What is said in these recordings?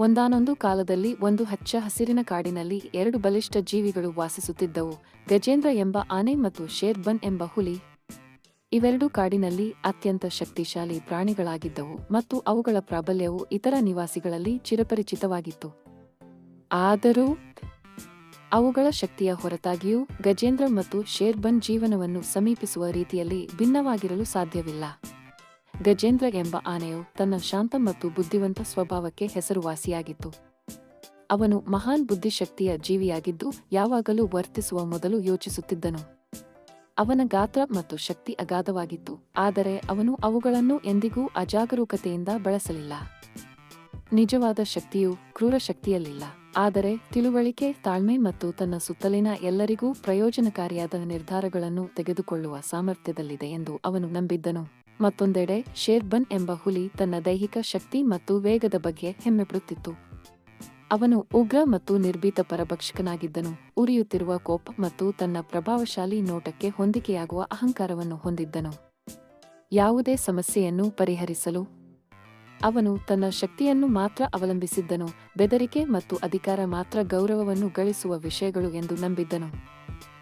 ಒಂದಾನೊಂದು ಕಾಲದಲ್ಲಿ ಒಂದು ಹಚ್ಚ ಹಸಿರಿನ ಕಾಡಿನಲ್ಲಿ ಎರಡು ಬಲಿಷ್ಠ ಜೀವಿಗಳು ವಾಸಿಸುತ್ತಿದ್ದವು. ಗಜೇಂದ್ರ ಎಂಬ ಆನೆ ಮತ್ತು ಶೇರ್ಬನ್ ಎಂಬ ಹುಲಿ ಇವೆರಡೂ ಕಾಡಿನಲ್ಲಿ ಅತ್ಯಂತ ಶಕ್ತಿಶಾಲಿ ಪ್ರಾಣಿಗಳಾಗಿದ್ದವು ಮತ್ತು ಅವುಗಳ ಪ್ರಾಬಲ್ಯವು ಇತರ ನಿವಾಸಿಗಳಲ್ಲಿ ಚಿರಪರಿಚಿತವಾಗಿತ್ತು. ಆದರೂ ಅವುಗಳ ಶಕ್ತಿಯ ಹೊರತಾಗಿಯೂ ಗಜೇಂದ್ರ ಮತ್ತು ಶೇರ್ಬನ್ ಜೀವನವನ್ನು ಸಮೀಪಿಸುವ ರೀತಿಯಲ್ಲಿ ಭಿನ್ನವಾಗಿರಲು ಸಾಧ್ಯವಿಲ್ಲ. ಗಜೇಂದ್ರ ಎಂಬ ಆನೆಯು ತನ್ನ ಶಾಂತ ಮತ್ತು ಬುದ್ಧಿವಂತ ಸ್ವಭಾವಕ್ಕೆ ಹೆಸರುವಾಸಿಯಾಗಿತ್ತು. ಅವನು ಮಹಾನ್ ಬುದ್ಧಿಶಕ್ತಿಯ ಜೀವಿಯಾಗಿದ್ದು ಯಾವಾಗಲೂ ವರ್ತಿಸುವ ಮೊದಲು ಯೋಚಿಸುತ್ತಿದ್ದನು. ಅವನ ಗಾತ್ರ ಮತ್ತು ಶಕ್ತಿ ಅಗಾಧವಾಗಿತ್ತು, ಆದರೆ ಅವನು ಅವುಗಳನ್ನು ಎಂದಿಗೂ ಅಜಾಗರೂಕತೆಯಿಂದ ಬಳಸಲಿಲ್ಲ. ನಿಜವಾದ ಶಕ್ತಿಯು ಕ್ರೂರ ಶಕ್ತಿಯಲ್ಲಿಲ್ಲ, ಆದರೆ ತಿಳುವಳಿಕೆ, ತಾಳ್ಮೆ ಮತ್ತು ತನ್ನ ಸುತ್ತಲಿನ ಎಲ್ಲರಿಗೂ ಪ್ರಯೋಜನಕಾರಿಯಾದ ನಿರ್ಧಾರಗಳನ್ನು ತೆಗೆದುಕೊಳ್ಳುವ ಸಾಮರ್ಥ್ಯದಲ್ಲಿದೆ ಎಂದು ಅವನು ನಂಬಿದ್ದನು. ಮತ್ತೊಂದೆಡೆ ಶೇರ್ಬನ್ ಎಂಬ ಹುಲಿ ತನ್ನ ದೈಹಿಕ ಶಕ್ತಿ ಮತ್ತು ವೇಗದ ಬಗ್ಗೆ ಹೆಮ್ಮೆಪಡುತ್ತಿತ್ತು. ಅವನು ಉಗ್ರ ಮತ್ತು ನಿರ್ಭೀತ ಪರಭಕ್ಷಕನಾಗಿದ್ದನು. ಉರಿಯುತ್ತಿರುವ ಕೋಪ ಮತ್ತು ತನ್ನ ಪ್ರಭಾವಶಾಲಿ ನೋಟಕ್ಕೆ ಹೊಂದಿಕೆಯಾಗುವ ಅಹಂಕಾರವನ್ನು ಹೊಂದಿದ್ದನು. ಯಾವುದೇ ಸಮಸ್ಯೆಯನ್ನು ಪರಿಹರಿಸಲು ಅವನು ತನ್ನ ಶಕ್ತಿಯನ್ನು ಮಾತ್ರ ಅವಲಂಬಿಸಿದ್ದನು. ಬೆದರಿಕೆ ಮತ್ತು ಅಧಿಕಾರ ಮಾತ್ರ ಗೌರವವನ್ನು ಗಳಿಸುವ ವಿಷಯಗಳು ಎಂದು ನಂಬಿದ್ದನು.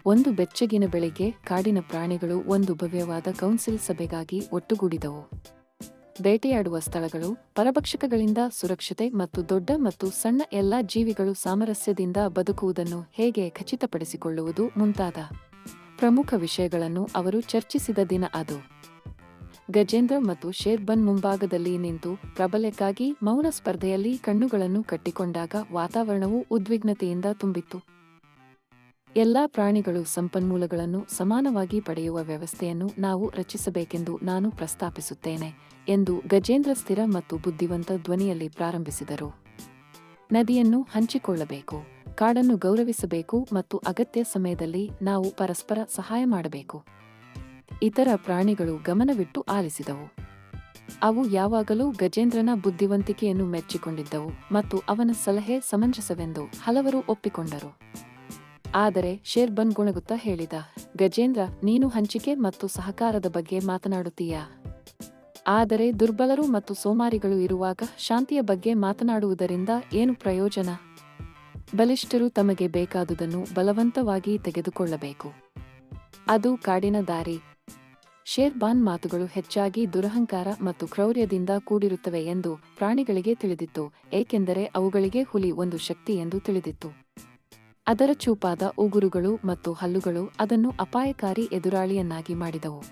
ಒಂದು ಬೆಚ್ಚಗಿನ ಬೆಳಿಗ್ಗೆ ಕಾಡಿನ ಪ್ರಾಣಿಗಳು ಒಂದು ಭವ್ಯವಾದ ಕೌನ್ಸಿಲ್ ಸಭೆಗಾಗಿ ಒಟ್ಟುಗೂಡಿದವು. ಬೇಟೆಯಾಡುವ ಸ್ಥಳಗಳು ಪರಭಕ್ಷಕಗಳಿಂದ ಸುರಕ್ಷತೆ ಮತ್ತು ದೊಡ್ಡ ಮತ್ತು ಸಣ್ಣ ಎಲ್ಲಾ ಜೀವಿಗಳು ಸಾಮರಸ್ಯದಿಂದ ಬದುಕುವುದನ್ನು ಹೇಗೆ ಖಚಿತಪಡಿಸಿಕೊಳ್ಳುವುದು ಮುಂತಾದ ಪ್ರಮುಖ ವಿಷಯಗಳನ್ನು ಅವರು ಚರ್ಚಿಸಿದ ದಿನ ಅದು. ಗಜೇಂದ್ರ ಮತ್ತು ಶೇರ್ಬನ್ ಮುಂಭಾಗದಲ್ಲಿ ನಿಂತು ಪ್ರಬಲಕ್ಕಾಗಿ ಮೌನ ಸ್ಪರ್ಧೆಯಲ್ಲಿ ಕಣ್ಣುಗಳನ್ನು ಕಟ್ಟಿಕೊಂಡಾಗ ವಾತಾವರಣವು ಉದ್ವಿಗ್ನತೆಯಿಂದ ತುಂಬಿತ್ತು. ಎಲ್ಲಾ ಪ್ರಾಣಿಗಳು ಸಂಪನ್ಮೂಲಗಳನ್ನು ಸಮಾನವಾಗಿ ಪಡೆಯುವ ವ್ಯವಸ್ಥೆಯನ್ನು ನಾವು ರಚಿಸಬೇಕೆಂದು ನಾನು ಪ್ರಸ್ತಾಪಿಸುತ್ತೇನೆ, ಎಂದು ಗಜೇಂದ್ರ ಸ್ಥಿರ ಮತ್ತು ಬುದ್ಧಿವಂತ ಧ್ವನಿಯಲ್ಲಿ ಪ್ರಾರಂಭಿಸಿದರು. ನದಿಯನ್ನು ಹಂಚಿಕೊಳ್ಳಬೇಕು, ಕಾಡನ್ನು ಗೌರವಿಸಬೇಕು ಮತ್ತು ಅಗತ್ಯ ಸಮಯದಲ್ಲಿ ನಾವು ಪರಸ್ಪರ ಸಹಾಯ ಮಾಡಬೇಕು. ಇತರ ಪ್ರಾಣಿಗಳು ಗಮನವಿಟ್ಟು ಆಲಿಸಿದವು. ಅವು ಯಾವಾಗಲೂ ಗಜೇಂದ್ರನ ಬುದ್ಧಿವಂತಿಕೆಯನ್ನು ಮೆಚ್ಚಿಕೊಂಡಿದ್ದವು ಮತ್ತು ಅವನ ಸಲಹೆ ಸಮಂಜಸವೆಂದು ಹಲವರು ಒಪ್ಪಿಕೊಂಡರು. ಆದರೆ ಶೇರ್ಬನ್ ಗುಣಗುತ್ತಾ ಹೇಳಿದ, ಗಜೇಂದ್ರ, ನೀನು ಹಂಚಿಕೆ ಮತ್ತು ಸಹಕಾರದ ಬಗ್ಗೆ ಮಾತನಾಡುತ್ತೀಯಾ. ಆದರೆ ದುರ್ಬಲರು ಮತ್ತು ಸೋಮಾರಿಗಳು ಇರುವಾಗ ಶಾಂತಿಯ ಬಗ್ಗೆ ಮಾತನಾಡುವುದರಿಂದ ಏನು ಪ್ರಯೋಜನ? ಬಲಿಷ್ಠರು ತಮಗೆ ಬೇಕಾದುದನ್ನು ಬಲವಂತವಾಗಿ ತೆಗೆದುಕೊಳ್ಳಬೇಕು. ಅದು ಕಾಡಿನ ದಾರಿ. ಶೇರ್ಬಾನ್ ಮಾತುಗಳು ಹೆಚ್ಚಾಗಿ ದುರಹಂಕಾರ ಮತ್ತು ಕ್ರೌರ್ಯದಿಂದ ಕೂಡಿರುತ್ತವೆ ಎಂದು ಪ್ರಾಣಿಗಳಿಗೆ ತಿಳಿದಿತ್ತು, ಏಕೆಂದರೆ ಅವುಗಳಿಗೆ ಹುಲಿ ಒಂದು ಶಕ್ತಿ ಎಂದು ತಿಳಿದಿತ್ತು. ಅದರ ಚೂಪಾದ ಉಗುರುಗಳು ಮತ್ತು ಹಲ್ಲುಗಳು ಅದನ್ನು ಅಪಾಯಕಾರಿ ಎದುರಾಳಿಯನ್ನಾಗಿ ಮಾಡಿದವು.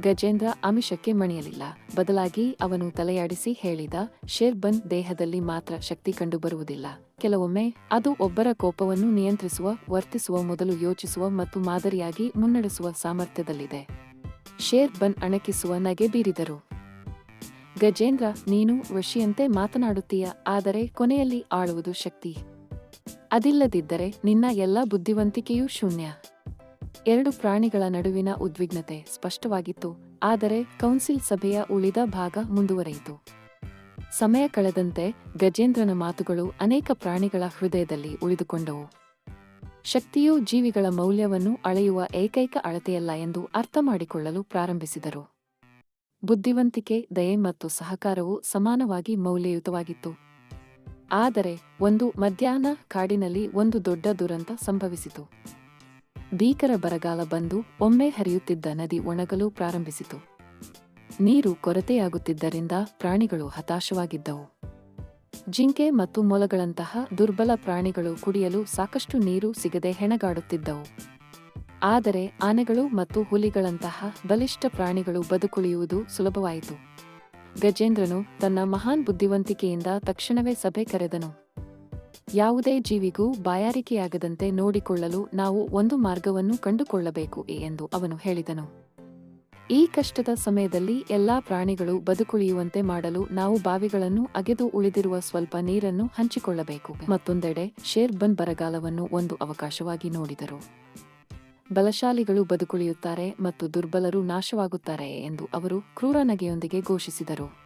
ಗಜೇಂದ್ರ ಆಮಿಷಕ್ಕೆ ಮಣಿಯಲಿಲ್ಲ. ಬದಲಾಗಿ ಅವನು ತಲೆಯಾಡಿಸಿ ಹೇಳಿದ, ಶೇರ್ಬನ್ ದೇಹದಲ್ಲಿ ಮಾತ್ರ ಶಕ್ತಿ ಕಂಡುಬರುವುದಿಲ್ಲ. ಕೆಲವೊಮ್ಮೆ ಅದು ಒಬ್ಬರ ಕೋಪವನ್ನು ನಿಯಂತ್ರಿಸುವ, ವರ್ತಿಸುವ ಮೊದಲು ಯೋಚಿಸುವ ಮತ್ತು ಮಾದರಿಯಾಗಿ ಮುನ್ನಡೆಸುವ ಸಾಮರ್ಥ್ಯದಲ್ಲಿದೆ. ಶೇರ್ಬನ್ ಅಣಕಿಸುವ ನಗೆ ಬೀರಿದರು. ಗಜೇಂದ್ರ, ನೀನು ವಶಿಯಂತೆ ಮಾತನಾಡುತ್ತೀಯ, ಆದರೆ ಕೊನೆಯಲ್ಲಿ ಆಳುವುದು ಶಕ್ತಿ. ಅದಿಲ್ಲದಿದ್ದರೆ ನಿನ್ನ ಎಲ್ಲ ಬುದ್ಧಿವಂತಿಕೆಯೂ ಶೂನ್ಯ. ಎರಡು ಪ್ರಾಣಿಗಳ ನಡುವಿನ ಉದ್ವಿಗ್ನತೆ ಸ್ಪಷ್ಟವಾಗಿತ್ತು, ಆದರೆ ಕೌನ್ಸಿಲ್ ಸಭೆಯ ಉಳಿದ ಭಾಗ ಮುಂದುವರೆಯಿತು. ಸಮಯ ಕಳೆದಂತೆ ಗಜೇಂದ್ರನ ಮಾತುಗಳು ಅನೇಕ ಪ್ರಾಣಿಗಳ ಹೃದಯದಲ್ಲಿ ಉಳಿದುಕೊಂಡವು. ಶಕ್ತಿಯು ಜೀವಿಗಳ ಮೌಲ್ಯವನ್ನು ಅಳೆಯುವ ಏಕೈಕ ಅಳತೆಯಲ್ಲ ಎಂದು ಅರ್ಥ ಮಾಡಿಕೊಳ್ಳಲು ಪ್ರಾರಂಭಿಸಿದರು. ಬುದ್ಧಿವಂತಿಕೆ, ದಯೆ ಮತ್ತು ಸಹಕಾರವು ಸಮಾನವಾಗಿ ಮೌಲ್ಯಯುತವಾಗಿತ್ತು. ಆದರೆ ಒಂದು ಮಧ್ಯಾಹ್ನ ಕಾಡಿನಲ್ಲಿ ಒಂದು ದೊಡ್ಡ ದುರಂತ ಸಂಭವಿಸಿತು. ಭೀಕರ ಬರಗಾಲ ಬಂದು ಒಮ್ಮೆ ಹರಿಯುತ್ತಿದ್ದ ನದಿ ಒಣಗಲು ಪ್ರಾರಂಭಿಸಿತು. ನೀರು ಕೊರತೆಯಾಗುತ್ತಿದ್ದರಿಂದ ಪ್ರಾಣಿಗಳು ಹತಾಶವಾಗಿದ್ದವು. ಜಿಂಕೆ ಮತ್ತು ಮೊಲಗಳಂತಹ ದುರ್ಬಲ ಪ್ರಾಣಿಗಳು ಕುಡಿಯಲು ಸಾಕಷ್ಟು ನೀರು ಸಿಗದೆ ಹೆಣಗಾಡುತ್ತಿದ್ದವು. ಆದರೆ ಆನೆಗಳು ಮತ್ತು ಹುಲಿಗಳಂತಹ ಬಲಿಷ್ಠ ಪ್ರಾಣಿಗಳು ಬದುಕುಳಿಯುವುದು ಸುಲಭವಾಯಿತು. ಗಜೇಂದ್ರನು ತನ್ನ ಮಹಾನ್ ಬುದ್ಧಿವಂತಿಕೆಯಿಂದ ತಕ್ಷಣವೇ ಸಭೆ ಕರೆದನು. ಯಾವುದೇ ಜೀವಿಗೂ ಬಾಯಾರಿಕೆಯಾಗದಂತೆ ನೋಡಿಕೊಳ್ಳಲು ನಾವು ಒಂದು ಮಾರ್ಗವನ್ನು ಕಂಡುಕೊಳ್ಳಬೇಕು ಎಂದು ಅವನು ಹೇಳಿದನು. ಈ ಕಷ್ಟದ ಸಮಯದಲ್ಲಿ ಎಲ್ಲಾ ಪ್ರಾಣಿಗಳು ಬದುಕುಳಿಯುವಂತೆ ಮಾಡಲು ನಾವು ಬಾವಿಗಳನ್ನು ಅಗೆದು ಉಳಿದಿರುವ ಸ್ವಲ್ಪ ನೀರನ್ನು ಹಂಚಿಕೊಳ್ಳಬೇಕು. ಮತ್ತೊಂದೆಡೆ ಶೇರ್ಬನ್ ಬರಗಾಲವನ್ನು ಒಂದು ಅವಕಾಶವಾಗಿ ನೋಡಿದರು. ಬಲಶಾಲಿಗಳು ಬದುಕುಳಿಯುತ್ತಾರೆ ಮತ್ತು ದುರ್ಬಲರು ನಾಶವಾಗುತ್ತಾರೆ ಎಂದು ಅವರು ಕ್ರೂರ ನಗೆಯೊಂದಿಗೆ ಘೋಷಿಸಿದರು.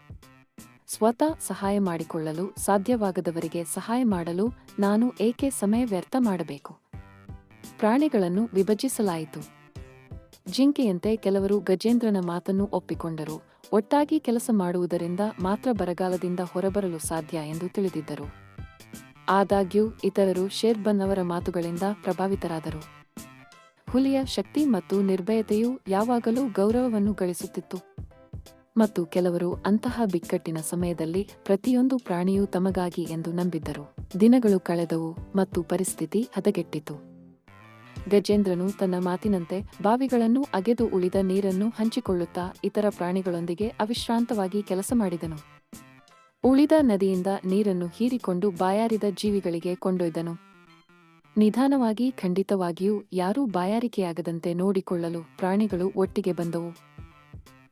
ಸ್ವತಃ ಸಹಾಯ ಮಾಡಿಕೊಳ್ಳಲು ಸಾಧ್ಯವಾಗದವರಿಗೆ ಸಹಾಯ ಮಾಡಲು ನಾನು ಏಕೆ ಸಮಯ ವ್ಯರ್ಥ ಮಾಡಬೇಕು? ಪ್ರಾಣಿಗಳನ್ನು ವಿಭಜಿಸಲಾಯಿತು. ಜಿಂಕೆಯಂತೆ ಕೆಲವರು ಗಜೇಂದ್ರನ ಮಾತನ್ನು ಒಪ್ಪಿಕೊಂಡರು. ಒಟ್ಟಾಗಿ ಕೆಲಸ ಮಾಡುವುದರಿಂದ ಮಾತ್ರ ಬರಗಾಲದಿಂದ ಹೊರಬರಲು ಸಾಧ್ಯ ಎಂದು ತಿಳಿದಿದ್ದರು. ಆದಾಗ್ಯೂ, ಇತರರು ಶೇರ್ಬನ್ ಅವರ ಮಾತುಗಳಿಂದ ಪ್ರಭಾವಿತರಾದರು. ಹುಲಿಯ ಶಕ್ತಿ ಮತ್ತು ನಿರ್ಭಯತೆಯು ಯಾವಾಗಲೂ ಗೌರವವನ್ನು ಗಳಿಸುತ್ತಿತ್ತು. ಮತ್ತು ಕೆಲವರು ಅಂತಹ ಬಿಕ್ಕಟ್ಟಿನ ಸಮಯದಲ್ಲಿ ಪ್ರತಿಯೊಂದು ಪ್ರಾಣಿಯೂ ತಮಗಾಗಿ ಎಂದು ನಂಬಿದ್ದರು. ದಿನಗಳು ಕಳೆದವು ಮತ್ತು ಪರಿಸ್ಥಿತಿ ಹದಗೆಟ್ಟಿತು. ಗಜೇಂದ್ರನು ತನ್ನ ಮಾತಿನಂತೆ ಬಾವಿಗಳನ್ನು ಅಗೆದು ಉಳಿದ ನೀರನ್ನು ಹಂಚಿಕೊಳ್ಳುತ್ತಾ ಇತರ ಪ್ರಾಣಿಗಳೊಂದಿಗೆ ಅವಿಶ್ರಾಂತವಾಗಿ ಕೆಲಸ ಮಾಡಿದನು. ಉಳಿದ ನದಿಯಿಂದ ನೀರನ್ನು ಹೀರಿಕೊಂಡು ಬಾಯಾರಿದ ಜೀವಿಗಳಿಗೆ ಕೊಂಡೊಯ್ದನು. ನಿಧಾನವಾಗಿ, ಖಂಡಿತವಾಗಿಯೂ ಯಾರೂ ಬಾಯಾರಿಕೆಯಾಗದಂತೆ ನೋಡಿಕೊಳ್ಳಲು ಪ್ರಾಣಿಗಳು ಒಟ್ಟಿಗೆ ಬಂದವು.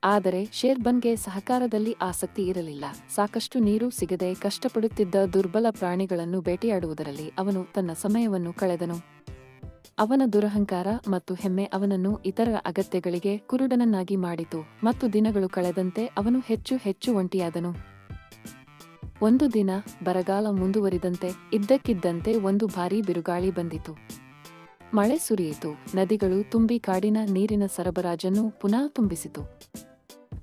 ಆದರೆ ಶೇರ್ಬನ್ಗೆ ಸಹಕಾರದಲ್ಲಿ ಆಸಕ್ತಿ ಇರಲಿಲ್ಲ. ಸಾಕಷ್ಟು ನೀರು ಸಿಗದೆ ಕಷ್ಟಪಡುತ್ತಿದ್ದ ದುರ್ಬಲ ಪ್ರಾಣಿಗಳನ್ನು ಬೇಟೆಯಾಡುವುದರಲ್ಲಿ ಅವನು ತನ್ನ ಸಮಯವನ್ನು ಕಳೆದನು. ಅವನ ದುರಹಂಕಾರ ಮತ್ತು ಹೆಮ್ಮೆ ಅವನನ್ನು ಇತರ ಅಗತ್ಯಗಳಿಗೆ ಕುರುಡನನ್ನಾಗಿ ಮಾಡಿತು. ಮತ್ತು ದಿನಗಳು ಕಳೆದಂತೆ ಅವನು ಹೆಚ್ಚು ಹೆಚ್ಚು ಒಂಟಿಯಾದನು. ಒಂದು ದಿನ ಬರಗಾಲ ಮುಂದುವರಿದಂತೆ ಇದ್ದಕ್ಕಿದ್ದಂತೆ ಒಂದು ಭಾರೀ ಬಿರುಗಾಳಿ ಬಂದಿತು. ಮಳೆ ಸುರಿಯಿತು. ನದಿಗಳು ತುಂಬಿ ಕಾಡಿನ ನೀರಿನ ಸರಬರಾಜನ್ನು ಪುನಃ ತುಂಬಿಸಿತು.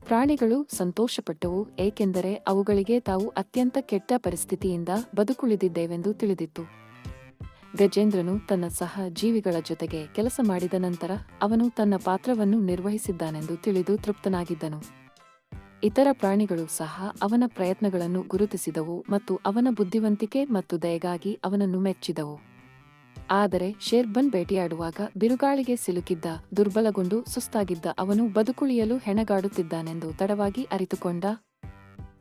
ಪ್ರಾಣಿಗಳು ಸಂತೋಷಪಟ್ಟವು, ಏಕೆಂದರೆ ಅವುಗಳಿಗೆ ತಾವು ಅತ್ಯಂತ ಕೆಟ್ಟ ಪರಿಸ್ಥಿತಿಯಿಂದ ಬದುಕುಳಿದಿದ್ದೇವೆಂದು ತಿಳಿದಿತ್ತು. ಗಜೇಂದ್ರನು ತನ್ನ ಸಹ ಜೀವಿಗಳ ಜೊತೆಗೆ ಕೆಲಸ ಮಾಡಿದ ನಂತರ ಅವನು ತನ್ನ ಪಾತ್ರವನ್ನು ನಿರ್ವಹಿಸಿದ್ದಾನೆಂದು ತಿಳಿದು ತೃಪ್ತನಾಗಿದ್ದನು. ಇತರ ಪ್ರಾಣಿಗಳು ಸಹ ಅವನ ಪ್ರಯತ್ನಗಳನ್ನು ಗುರುತಿಸಿದವು ಮತ್ತು ಅವನ ಬುದ್ಧಿವಂತಿಕೆ ಮತ್ತು ದಯಗಾಗಿ ಅವನನ್ನು ಮೆಚ್ಚಿದವು. ಆದರೆ ಶೇರ್ಬನ್ ಭೇಟಿಯಾಡುವಾಗ ಬಿರುಗಾಳಿಗೆ ಸಿಲುಕಿದ್ದ, ದುರ್ಬಲಗೊಂಡು ಸುಸ್ತಾಗಿದ್ದ ಅವನು ಬದುಕುಳಿಯಲು ಹೆಣಗಾಡುತ್ತಿದ್ದಾನೆಂದು ತಡವಾಗಿ ಅರಿತುಕೊಂಡ.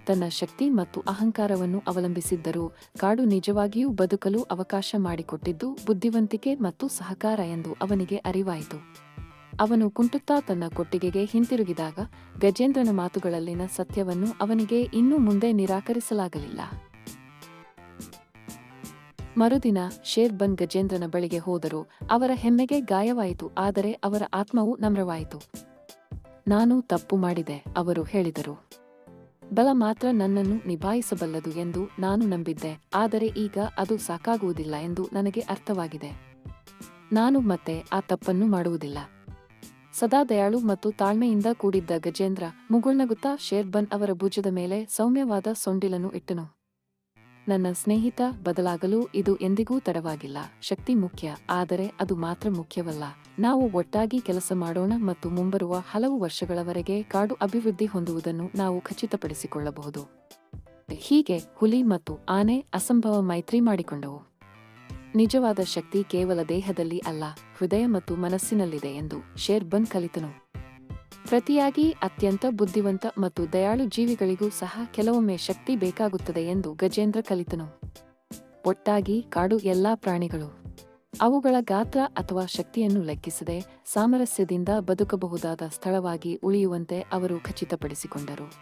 ತನ್ನ ಶಕ್ತಿ ಮತ್ತು ಅಹಂಕಾರವನ್ನು ಅವಲಂಬಿಸಿದ್ದರೂ ಕಾಡು ನಿಜವಾಗಿಯೂ ಬದುಕಲು ಅವಕಾಶ ಮಾಡಿಕೊಟ್ಟಿದ್ದು ಬುದ್ಧಿವಂತಿಕೆ ಮತ್ತು ಸಹಕಾರ ಎಂದು ಅವನಿಗೆ ಅರಿವಾಯಿತು. ಅವನು ಕುಂಟುತ್ತಾ ತನ್ನ ಕೊಟ್ಟಿಗೆಗೆ ಹಿಂತಿರುಗಿದಾಗ ಗಜೇಂದ್ರನ ಮಾತುಗಳಲ್ಲಿನ ಸತ್ಯವನ್ನು ಅವನಿಗೆ ಇನ್ನು ಮುಂದೆ ನಿರಾಕರಿಸಲಾಗಲಿಲ್ಲ. ಮರುದಿನ ಶೇರ್ಬನ್ ಗಜೇಂದ್ರನ ಬಳಿಗೆ ಹೋದರು. ಅವರ ಹೆಮ್ಮೆಗೆ ಗಾಯವಾಯಿತು, ಆದರೆ ಅವರ ಆತ್ಮವು ನಮ್ರವಾಯಿತು. ನಾನು ತಪ್ಪು ಮಾಡಿದೆ, ಅವರು ಹೇಳಿದರು. ಬಲ ಮಾತ್ರ ನನ್ನನ್ನು ನಿಭಾಯಿಸಬಲ್ಲದು ಎಂದು ನಾನು ನಂಬಿದ್ದೆ, ಆದರೆ ಈಗ ಅದು ಸಾಕಾಗುವುದಿಲ್ಲ ಎಂದು ನನಗೆ ಅರ್ಥವಾಗಿದೆ. ನಾನು ಮತ್ತೆ ಆ ತಪ್ಪನ್ನು ಮಾಡುವುದಿಲ್ಲ. ಸದಾ ದಯಾಳು ಮತ್ತು ತಾಳ್ಮೆಯಿಂದ ಕೂಡಿದ್ದ ಗಜೇಂದ್ರ ಮುಗುಳ್ನಗುತ್ತಾ ಶೇರ್ಬನ್ ಅವರ ಭುಜದ ಮೇಲೆ ಸೌಮ್ಯವಾದ ಸೊಂಡಿಲನ್ನು ಇಟ್ಟನು. ನನ್ನ ಸ್ನೇಹಿತ, ಬದಲಾಗಲು ಇದು ಎಂದಿಗೂ ತಡವಾಗಿಲ್ಲ. ಶಕ್ತಿ ಮುಖ್ಯ, ಆದರೆ ಅದು ಮಾತ್ರ ಮುಖ್ಯವಲ್ಲ. ನಾವು ಒಟ್ಟಾಗಿ ಕೆಲಸ ಮಾಡೋಣ ಮತ್ತು ಮುಂಬರುವ ಹಲವು ವರ್ಷಗಳವರೆಗೆ ಕಾಡು ಅಭಿವೃದ್ಧಿ ಹೊಂದುವುದನ್ನು ನಾವು ಖಚಿತಪಡಿಸಿಕೊಳ್ಳಬಹುದು. ಹೀಗೆ ಹುಲಿ ಮತ್ತು ಆನೆ ಅಸಂಭವ ಮೈತ್ರಿ ಮಾಡಿಕೊಂಡವು. ನಿಜವಾದ ಶಕ್ತಿ ಕೇವಲ ದೇಹದಲ್ಲಿ ಅಲ್ಲ, ಹೃದಯ ಮತ್ತು ಮನಸ್ಸಿನಲ್ಲಿದೆ ಎಂದು ಶೇರ್ಬನ್ ಕಲಿತನು. ಪ್ರತಿಯಾಗಿ ಅತ್ಯಂತ ಬುದ್ಧಿವಂತ ಮತ್ತು ದಯಾಳು ಜೀವಿಗಳಿಗೂ ಸಹ ಕೆಲವೊಮ್ಮೆ ಶಕ್ತಿ ಬೇಕಾಗುತ್ತದೆ ಎಂದು ಗಜೇಂದ್ರ ಕಲಿತನು. ಒಟ್ಟಾಗಿ ಕಾಡು ಎಲ್ಲಾ ಪ್ರಾಣಿಗಳು. ಅವುಗಳ ಗಾತ್ರ ಅಥವಾ ಶಕ್ತಿಯನ್ನು ಲೆಕ್ಕಿಸದೆ ಸಾಮರಸ್ಯದಿಂದ ಬದುಕಬಹುದಾದ ಸ್ಥಳವಾಗಿ ಉಳಿಯುವಂತೆ ಅವರು ಖಚಿತಪಡಿಸಿಕೊಂಡರು.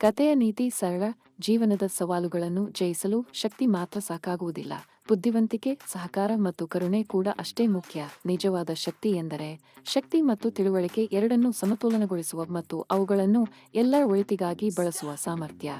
ಕಥೆಯ ನೀತಿ ಸರಳ ಜೀವನದ ಸವಾಲುಗಳನ್ನು ಜಯಿಸಲು ಶಕ್ತಿ ಮಾತ್ರ ಸಾಕಾಗುವುದಿಲ್ಲ. ಬುದ್ಧಿವಂತಿಕೆ, ಸಹಕಾರ ಮತ್ತು ಕರುಣೆ ಕೂಡ ಅಷ್ಟೇ ಮುಖ್ಯ. ನಿಜವಾದ ಶಕ್ತಿ ಎಂದರೆ ಶಕ್ತಿ ಮತ್ತು ತಿಳುವಳಿಕೆ ಎರಡನ್ನೂ ಸಮತೋಲನಗೊಳಿಸುವ ಮತ್ತು ಅವುಗಳನ್ನು ಎಲ್ಲರ ಒಳಿತಿಗಾಗಿ ಬಳಸುವ ಸಾಮರ್ಥ್ಯ.